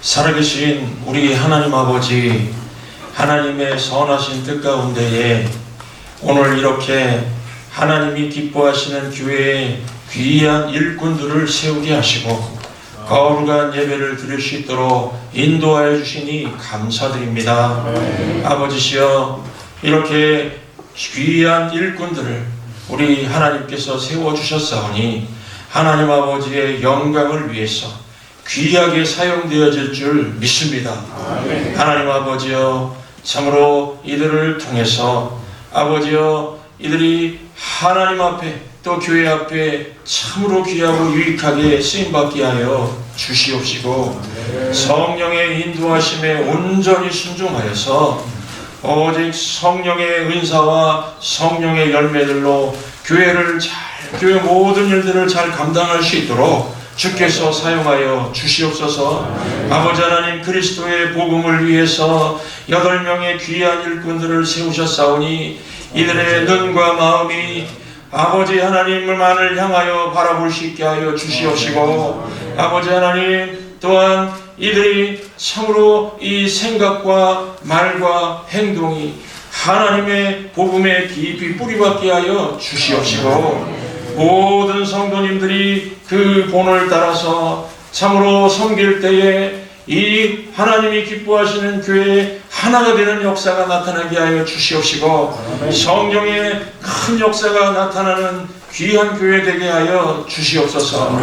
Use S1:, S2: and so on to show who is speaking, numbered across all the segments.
S1: 살아계신 우리 하나님 아버지 하나님의 선하신 뜻 가운데에 오늘 이렇게 하나님이 기뻐하시는 교회에 귀한 일꾼들을 세우게 하시고 거룩한 예배를 드릴 수 있도록 인도하여 주시니 감사드립니다. 아버지시여 이렇게 귀한 일꾼들을 우리 하나님께서 세워주셨사오니 하나님 아버지의 영광을 위해서 귀하게 사용되어질 줄 믿습니다. 하나님 아버지여 참으로 이들을 통해서 아버지여 이들이 하나님 앞에 또 교회 앞에 참으로 귀하고 유익하게 쓰임받게 하여 주시옵시고 성령의 인도하심에 온전히 순종하여서 오직 성령의 은사와 성령의 열매들로 교회를 잘 교회 모든 일들을 잘 감당할 수 있도록 주께서 사용하여 주시옵소서. 아버지 하나님 그리스도의 복음을 위해서 여덟 명의 귀한 일꾼들을 세우셨사오니 이들의 눈과 마음이 아버지 하나님을만을 향하여 바라볼 수 있게 하여 주시옵시고 아버지 하나님 또한 이들이 참으로 이 생각과 말과 행동이 하나님의 복음에 깊이 뿌리박게 하여 주시옵시고 모든 성도님들이 그 본을 따라서 참으로 섬길 때에 이 하나님이 기뻐하시는 교회에 하나가 되는 역사가 나타나게 하여 주시옵시고 성령의 큰 역사가 나타나는 귀한 교회 되게 하여 주시옵소서.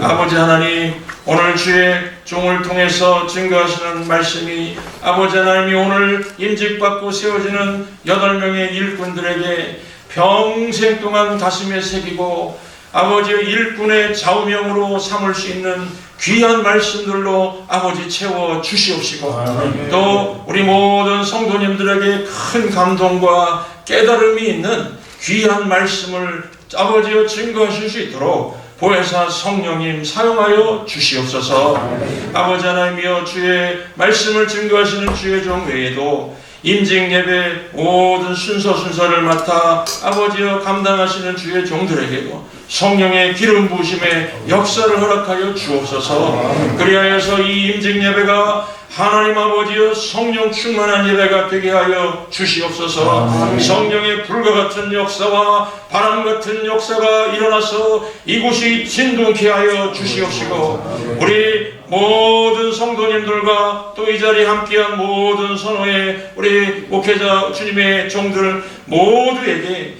S1: 아버지 하나님 오늘 주의 종을 통해서 증거하시는 말씀이 아버지 하나님이 오늘 임직받고 세워지는 여덟 명의 일꾼들에게 평생 동안 가슴에 새기고 아버지의 일꾼의 좌우명으로 삼을 수 있는 귀한 말씀들로 아버지 채워 주시옵시고 또 우리 모든 성도님들에게 큰 감동과 깨달음이 있는 귀한 말씀을 아버지여 증거하실 수 있도록 보혜사 성령님 사용하여 주시옵소서. 아버지 하나님이여 주의 말씀을 증거하시는 주의 종 외에도 임직 예배 모든 순서 순서를 맡아 아버지여 감당하시는 주의 종들에게도 성령의 기름 부으심의 역사를 허락하여 주옵소서. 그리하여서 이 임직 예배가 하나님 아버지여 성령 충만한 예배가 되게 하여 주시옵소서. 성령의 불과 같은 역사와 바람 같은 역사가 일어나서 이곳이 진동케 하여 주시옵시고 우리 모든 성도님들과 또 이 자리에 함께한 모든 선호의 우리 목회자 주님의 종들 모두에게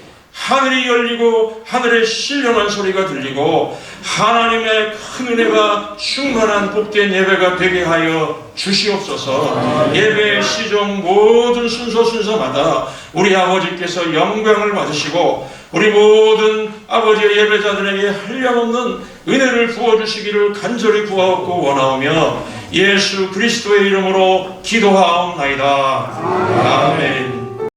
S1: 하늘이 열리고 하늘의 신령한 소리가 들리고 하나님의 큰 은혜가 충만한 복된 예배가 되게 하여 주시옵소서. 예배의 시종 모든 순서 순서마다 우리 아버지께서 영광을 받으시고 우리 모든 아버지의 예배자들에게 한량없는 은혜를 부어주시기를 간절히 구하옵고 원하오며 예수 그리스도의 이름으로 기도하옵나이다. 아멘